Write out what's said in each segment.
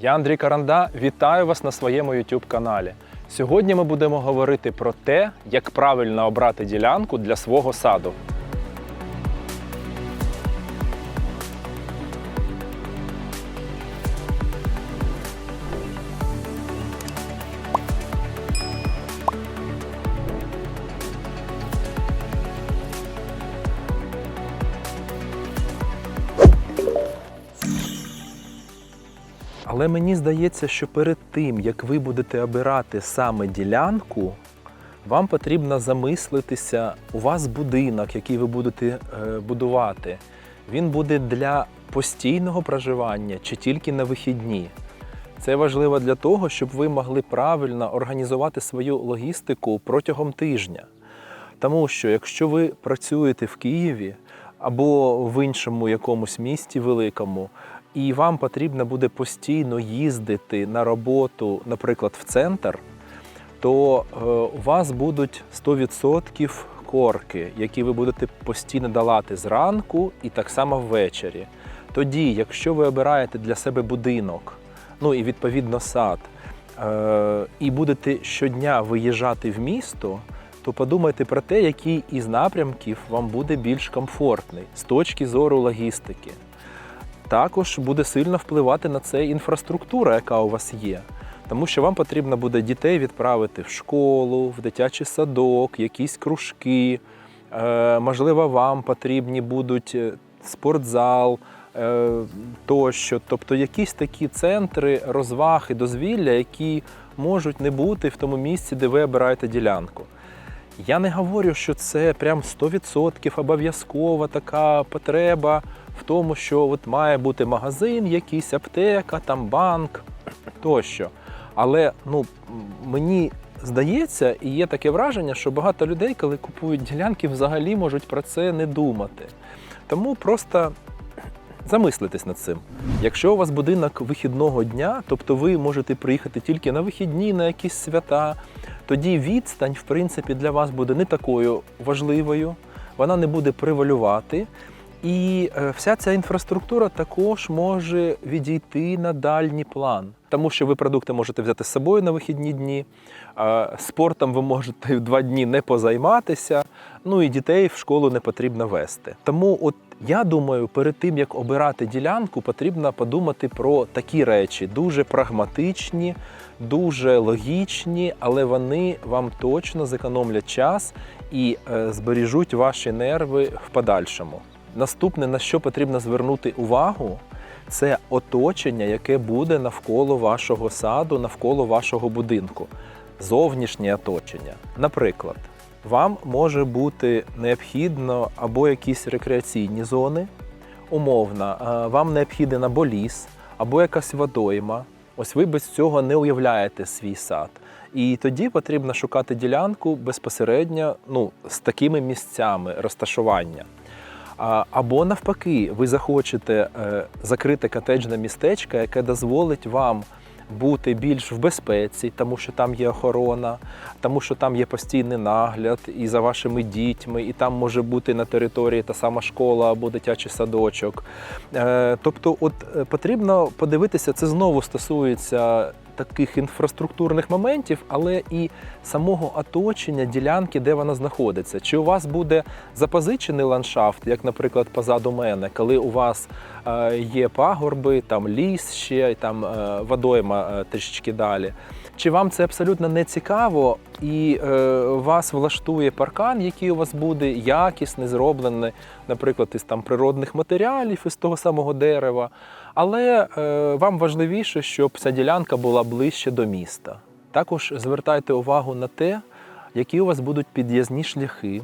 Я Андрій Каранда, вітаю вас на своєму YouTube каналі. Сьогодні ми будемо говорити про те, як правильно обрати ділянку для свого саду. Здається, що перед тим, як ви будете обирати саме ділянку, вам потрібно замислитися, у вас будинок, який ви будете е, будувати, він буде для постійного проживання чи тільки на вихідні. Це важливо для того, щоб ви могли правильно організувати свою логістику протягом тижня. Тому що якщо ви працюєте в Києві або в іншому якомусь місті великому, і вам потрібно буде постійно їздити на роботу, наприклад, в центр, то е, у вас будуть 100% корки, які ви будете постійно долати зранку і так само ввечері. Тоді, якщо ви обираєте для себе будинок, ну і відповідно сад, е, і будете щодня виїжджати в місто, то подумайте про те, який із напрямків вам буде більш комфортний з точки зору логістики. Також буде сильно впливати на це інфраструктура, яка у вас є. Тому що вам потрібно буде дітей відправити в школу, в дитячий садок, якісь кружки. Е, можливо, вам потрібні будуть е, спортзал е, тощо. Тобто якісь такі центри розваг і дозвілля, які можуть не бути в тому місці, де ви обираєте ділянку. Я не говорю, що це прям 100% обов'язкова така потреба в тому, що от має бути магазин, якийсь аптека, там банк тощо. Але ну, мені здається, і є таке враження, що багато людей, коли купують ділянки, взагалі можуть про це не думати. Тому просто замислитесь над цим. Якщо у вас будинок вихідного дня, тобто ви можете приїхати тільки на вихідні, на якісь свята, тоді відстань, в принципі, для вас буде не такою важливою, вона не буде превалювати. І е, вся ця інфраструктура також може відійти на дальній план, тому що ви продукти можете взяти з собою на вихідні дні, спортом ви можете два дні не позайматися, ну і дітей в школу не потрібно вести. Тому, от я думаю, перед тим як обирати ділянку, потрібно подумати про такі речі, дуже прагматичні, дуже логічні, але вони вам точно зекономлять час і е, збережуть ваші нерви в подальшому. Наступне, на що потрібно звернути увагу, це оточення, яке буде навколо вашого саду, навколо вашого будинку. Зовнішнє оточення. Наприклад, вам може бути необхідно або якісь рекреаційні зони, умовно, е, вам необхіден або ліс, або якась водойма. Ось ви без цього не уявляєте свій сад. І тоді потрібно шукати ділянку безпосередньо ну, з такими місцями розташування. Або навпаки, ви захочете е, закрити котеджне містечко, яке дозволить вам бути більш в безпеці, тому що там є охорона, тому що там є постійний нагляд і за вашими дітьми, і там може бути на території та сама школа або дитячий садочок. Е, Тобто, от е, потрібно подивитися, це знову стосується таких інфраструктурних моментів, але і самого оточення ділянки, де вона знаходиться. Чи у вас буде запозичений ландшафт, як, наприклад, позаду мене, коли у вас е, є пагорби, там ліс ще, там е, водойма е, трішечки далі. Чи вам це абсолютно не цікаво і е, вас влаштує паркан, який у вас буде якісний, зроблений, наприклад, із там природних матеріалів, із того самого дерева. Але е, вам важливіше, щоб ця ділянка була ближче до міста. Також звертайте увагу на те, які у вас будуть під'їзні шляхи,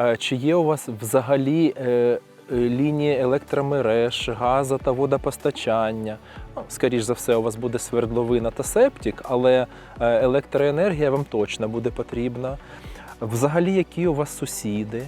е, чи є у вас взагалі е, е, лінії електромереж, газу та водопостачання. Ну, скоріш за все, у вас буде свердловина та септик, але е, електроенергія вам точно буде потрібна. Взагалі, які у вас сусіди,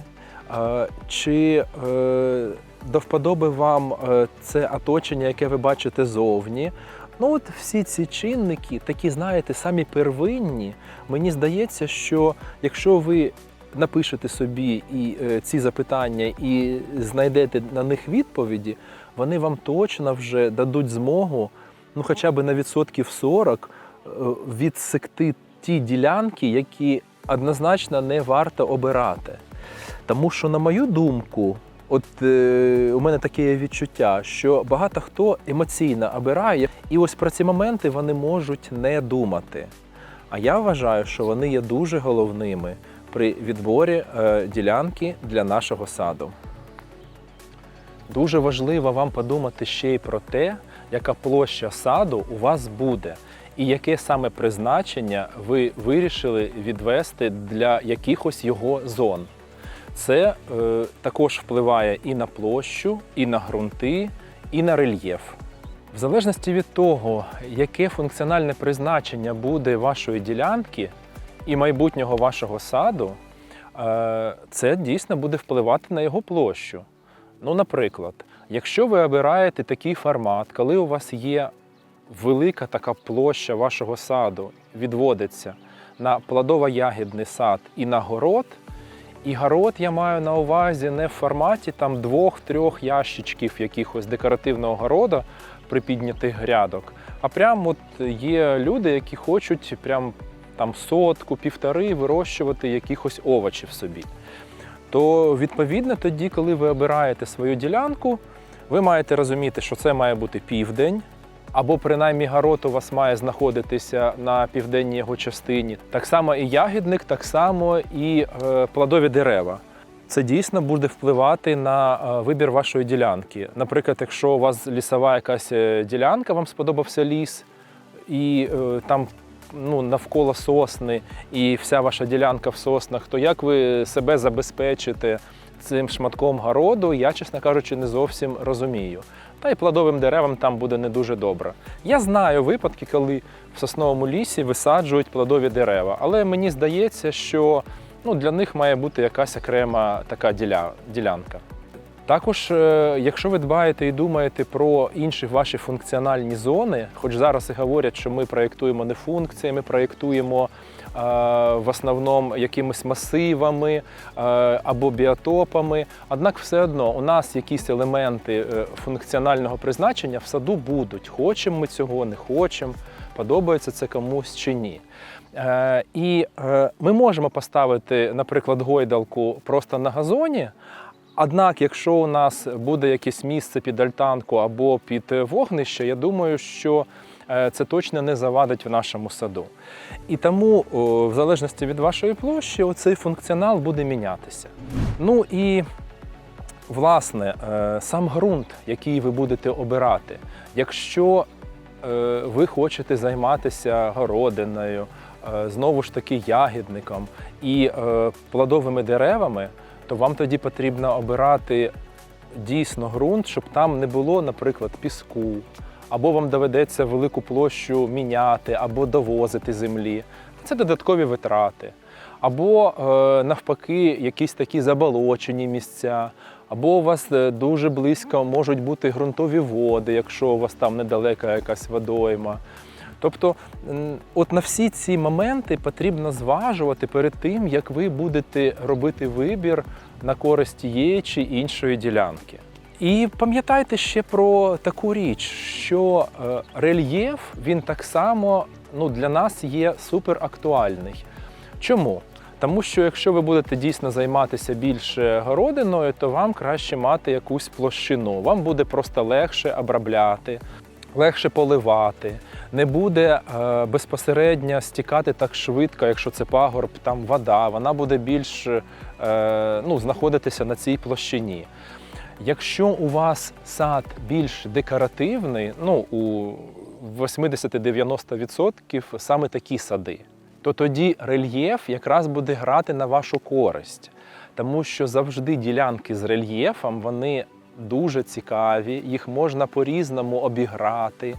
Е, чи е, до вподоби вам е, це оточення, яке ви бачите зовні. Ну от всі ці чинники, такі, знаєте, самі первинні. Мені здається, що якщо ви напишете собі і е, ці запитання і знайдете на них відповіді, вони вам точно вже дадуть змогу ну хоча б на відсотків 40 е, відсекти ті ділянки, які однозначно не варто обирати. Тому що, на мою думку, от е, у мене таке відчуття, що багато хто емоційно обирає, і ось про ці моменти вони можуть не думати. А я вважаю, що вони є дуже головними при відборі е, ділянки для нашого саду. Дуже важливо вам подумати ще й про те, яка площа саду у вас буде, і яке саме призначення ви вирішили відвести для якихось його зон. Це е, також впливає і на площу, і на ґрунти, і на рельєф. В залежності від того, яке функціональне призначення буде вашої ділянки і майбутнього вашого саду, е, це дійсно буде впливати на його площу. Ну, наприклад, якщо ви обираєте такий формат, коли у вас є велика така площа вашого саду, відводиться на плодово-ягідний сад і на город, і город я маю на увазі не в форматі там двох-трьох ящичків якихось декоративного городу припіднятих грядок, а прям от є люди, які хочуть прям там сотку, півтори вирощувати якихось овочів собі. То відповідно тоді, коли ви обираєте свою ділянку, ви маєте розуміти, що це має бути південь, або принаймні город у вас має знаходитися на південній його частині. Так само і ягідник, так само і е, плодові дерева. Це дійсно буде впливати на е, вибір вашої ділянки. Наприклад, якщо у вас лісова якась е, ділянка, вам сподобався ліс, і там ну, навколо сосни, і вся ваша ділянка в соснах, то як ви себе забезпечите цим шматком городу, я, чесно кажучи, не зовсім розумію. Та й плодовим деревам там буде не дуже добре. Я знаю випадки, коли в сосновому лісі висаджують плодові дерева, але мені здається, що ну, для них має бути якась окрема така діля, ділянка. Також, е, якщо ви дбаєте і думаєте про інші ваші функціональні зони, хоч зараз і говорять, що ми проєктуємо не функції, ми проєктуємо в основному якимись масивами е, або біотопами. Однак все одно у нас якісь елементи е, функціонального призначення в саду будуть. Хочемо ми цього, не хочемо, подобається це комусь чи ні. Е, І ми можемо поставити, наприклад, гойдалку просто на газоні. Однак, якщо у нас буде якесь місце під альтанку або під вогнище, я думаю, що це точно не завадить в нашому саду. І тому, в залежності від вашої площі, оцей функціонал буде мінятися. Ну і власне, е, сам ґрунт, який ви будете обирати, якщо е, ви хочете займатися городиною, е, знову ж таки ягідником і е, плодовими деревами, то вам тоді потрібно обирати дійсно ґрунт, щоб там не було, наприклад, піску, або вам доведеться велику площу міняти, або довозити землі. Це додаткові витрати. Або е, навпаки, якісь такі заболочені місця, або у вас е, дуже близько можуть бути ґрунтові води, якщо у вас там недалека якась водойма. Тобто, от на всі ці моменти потрібно зважувати перед тим, як ви будете робити вибір на користь тієї чи іншої ділянки. І пам'ятайте ще про таку річ, що е, рельєф він так само ну, для нас є суперактуальний. Чому? Тому що якщо ви будете дійсно займатися більше городиною, то вам краще мати якусь площину. Вам буде просто легше обробляти, легше поливати. Не буде е, безпосередньо стікати так швидко, якщо це пагорб, там вода, вона буде більш е, ну, знаходитися на цій площині. Якщо у вас сад більш декоративний, ну у 80-90% саме такі сади, то тоді рельєф якраз буде грати на вашу користь. Тому що завжди ділянки з рельєфом вони дуже цікаві, їх можна по-різному обіграти.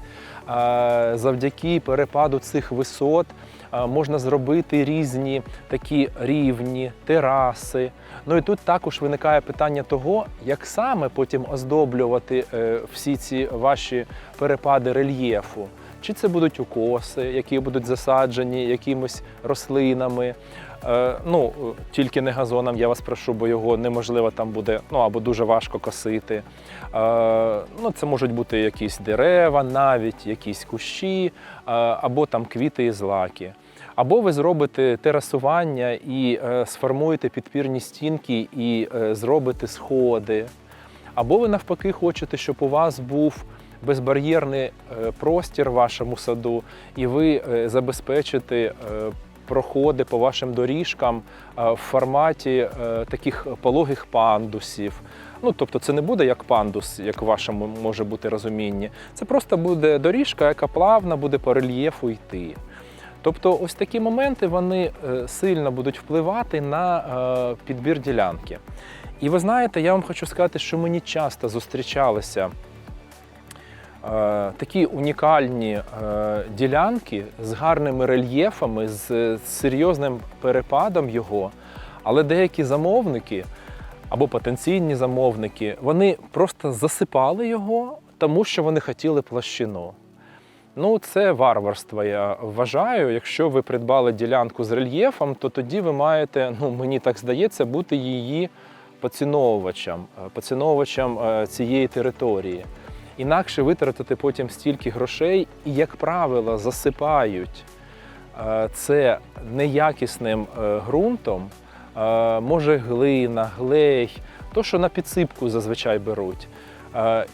Завдяки перепаду цих висот можна зробити різні такі рівні, тераси. Ну і тут також виникає питання того, як саме потім оздоблювати е, всі ці ваші перепади рельєфу. чи це будуть укоси, які будуть засаджені якимись рослинами. Е, ну, тільки не газоном, я вас прошу, бо його неможливо там буде, ну або дуже важко косити. Е, ну, це можуть бути якісь дерева, навіть якісь кущі, е, або там квіти і злаки. Або ви зробите терасування і сформуєте підпірні стінки і зробите сходи. Або ви навпаки хочете, щоб у вас був безбар'єрний простір в вашому саду, і ви забезпечите проходи по вашим доріжкам е, в форматі е, таких пологих пандусів. Ну, тобто це не буде як пандус, як в вашому може бути розумінні. Це просто буде доріжка, яка плавно буде по рельєфу йти. Тобто, ось такі моменти вони е, сильно будуть впливати на підбір ділянки. І ви знаєте, я вам хочу сказати, що мені часто зустрічалися такі унікальні е, ділянки з гарними рельєфами, з, серйозним перепадом його. Але деякі замовники або потенційні замовники, вони просто засипали його, тому що вони хотіли площину. Ну, це варварство, я вважаю. Якщо ви придбали ділянку з рельєфом, то тоді ви маєте, ну мені так здається, бути її поціновувачем, е, поціновувачем е, цієї території. Інакше витратити потім стільки грошей і, як правило, засипають е, це неякісним е, ґрунтом, е, може глина, глей, то, що на підсипку зазвичай беруть.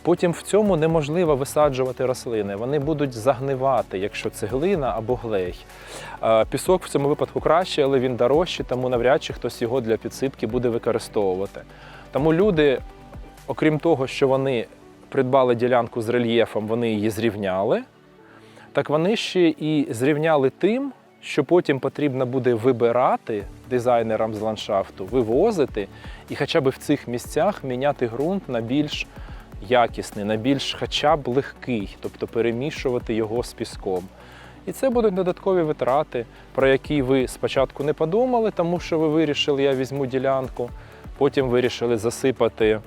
Потім в цьому неможливо висаджувати рослини. Вони будуть загнивати, якщо це глина або глей. Пісок в цьому випадку краще, але він дорожчий, тому навряд чи хтось його для підсипки буде використовувати. Тому люди, окрім того, що вони придбали ділянку з рельєфом, вони її зрівняли, так вони ще і зрівняли тим, що потім потрібно буде вибирати дизайнерам з ландшафту, вивозити і хоча б в цих місцях міняти ґрунт на більш якісний, на більш хоча б легкий, тобто перемішувати його з піском. І це будуть додаткові витрати, про які ви спочатку не подумали, тому що ви вирішили, я візьму ділянку, потім вирішили засипати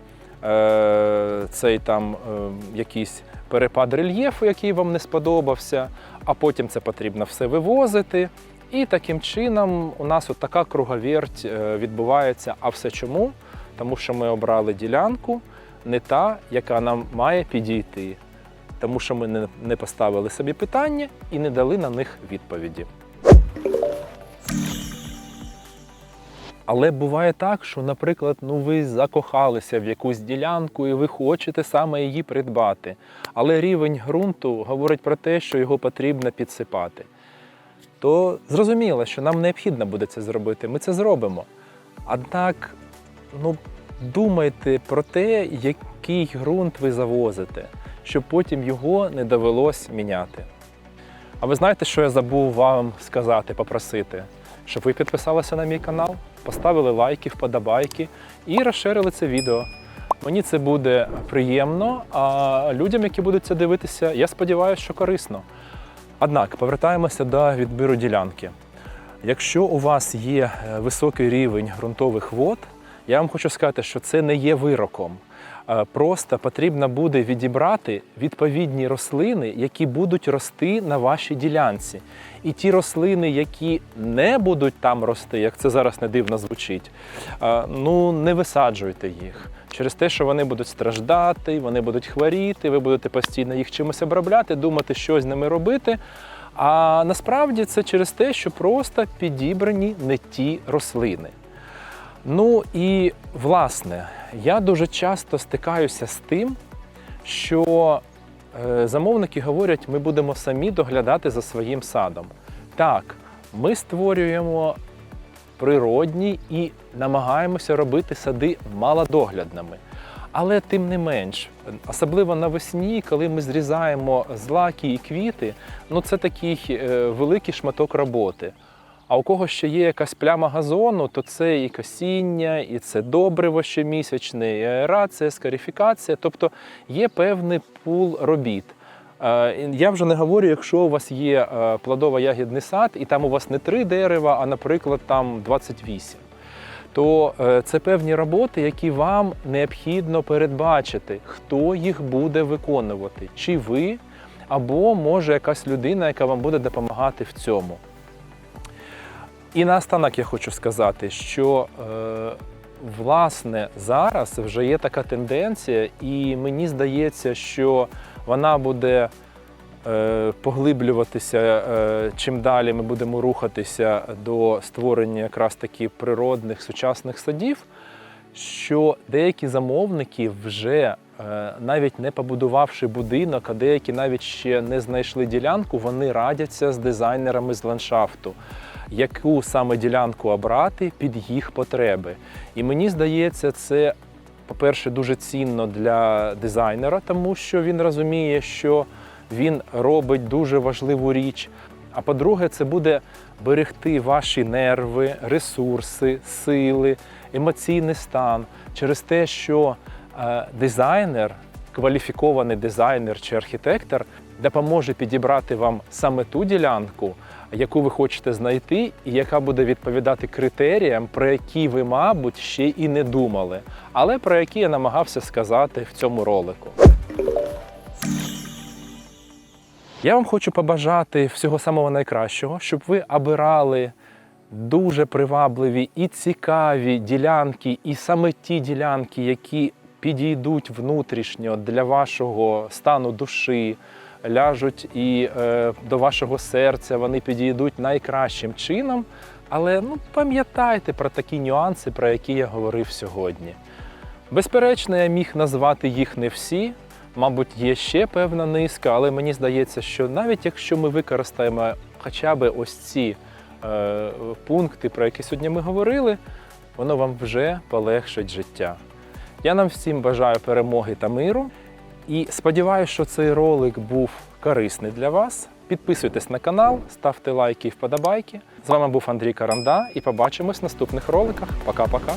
цей там е, якийсь перепад рельєфу, який вам не сподобався, а потім це потрібно все вивозити. І таким чином у нас от така круговерть е, відбувається. А все чому? Тому що ми обрали ділянку не та, яка нам має підійти, тому що ми не поставили собі питання і не дали на них відповіді. Але буває так, що, наприклад, ну ви закохалися в якусь ділянку і ви хочете саме її придбати. Але рівень ґрунту говорить про те, що його потрібно підсипати. То зрозуміло, що нам необхідно буде це зробити. Ми це зробимо. Однак, ну, думайте про те, який ґрунт ви завозите, щоб потім його не довелось міняти. А ви знаєте, що я забув вам сказати, попросити? Щоб ви підписалися на мій канал, поставили лайки, вподобайки і розширили це відео. Мені це буде приємно, а людям, які будуть це дивитися, я сподіваюся, що корисно. Однак повертаємося до відбіру ділянки. Якщо у вас є е, високий рівень ґрунтових вод, я вам хочу сказати, що це не є вироком. Е, Просто потрібно буде відібрати відповідні рослини, які будуть рости на вашій ділянці. І ті рослини, які не будуть там рости, як це зараз не дивно звучить, е, ну не висаджуйте їх. Через те, що вони будуть страждати, вони будуть хворіти, ви будете постійно їх чимось обробляти, думати, що з ними робити. А насправді це через те, що просто підібрані не ті рослини. Ну і власне, я дуже часто стикаюся з тим, що е, замовники говорять, ми будемо самі доглядати за своїм садом. Так, ми створюємо природні і намагаємося робити сади малодоглядними. Але тим не менш, особливо навесні, коли ми зрізаємо злаки і квіти, ну це такий е, великий шматок роботи. А у кого ще є якась пляма газону, то це і косіння, і це добриво щомісячне, і аерація, скарифікація. Тобто є певний пул робіт. Е, Я вже не говорю, якщо у вас є е, плодово-ягідний сад, і там у вас не три дерева, а, наприклад, там 28 то е, це певні роботи, які вам необхідно передбачити, хто їх буде виконувати, чи ви, або може якась людина, яка вам буде допомагати в цьому. І наостанок я хочу сказати, що е, власне зараз вже є така тенденція, і мені здається, що вона буде е, поглиблюватися, е, чим далі ми будемо рухатися до створення якраз таки природних сучасних садів, що деякі замовники вже е, навіть не побудувавши будинок, а деякі навіть ще не знайшли ділянку, вони радяться з дизайнерами з ландшафту, яку саме ділянку обрати під їх потреби. І мені здається, це, по-перше, дуже цінно для дизайнера, тому що він розуміє, що він робить дуже важливу річ. А по-друге, це буде берегти ваші нерви, ресурси, сили, емоційний стан через те, що е, дизайнер, кваліфікований дизайнер чи архітектор допоможе підібрати вам саме ту ділянку, яку ви хочете знайти, і яка буде відповідати критеріям, про які ви, мабуть, ще і не думали, але про які я намагався сказати в цьому ролику. Я вам хочу побажати всього самого найкращого, щоб ви обирали дуже привабливі і цікаві ділянки, і саме ті ділянки, які підійдуть внутрішньо для вашого стану душі, ляжуть і е, до вашого серця, вони підійдуть найкращим чином. Але ну, пам'ятайте про такі нюанси, про які я говорив сьогодні. Безперечно, я міг назвати їх не всі. Мабуть, є ще певна низка, але мені здається, що навіть якщо ми використаємо хоча б ось ці е, пункти, про які сьогодні ми говорили, воно вам вже полегшить життя. Я нам всім бажаю перемоги та миру. І сподіваюся, що цей ролик був корисний для вас. Підписуйтесь на канал, ставте лайки і вподобайки. З вами був Андрій Каранда і побачимось в наступних роликах. Пока-пока.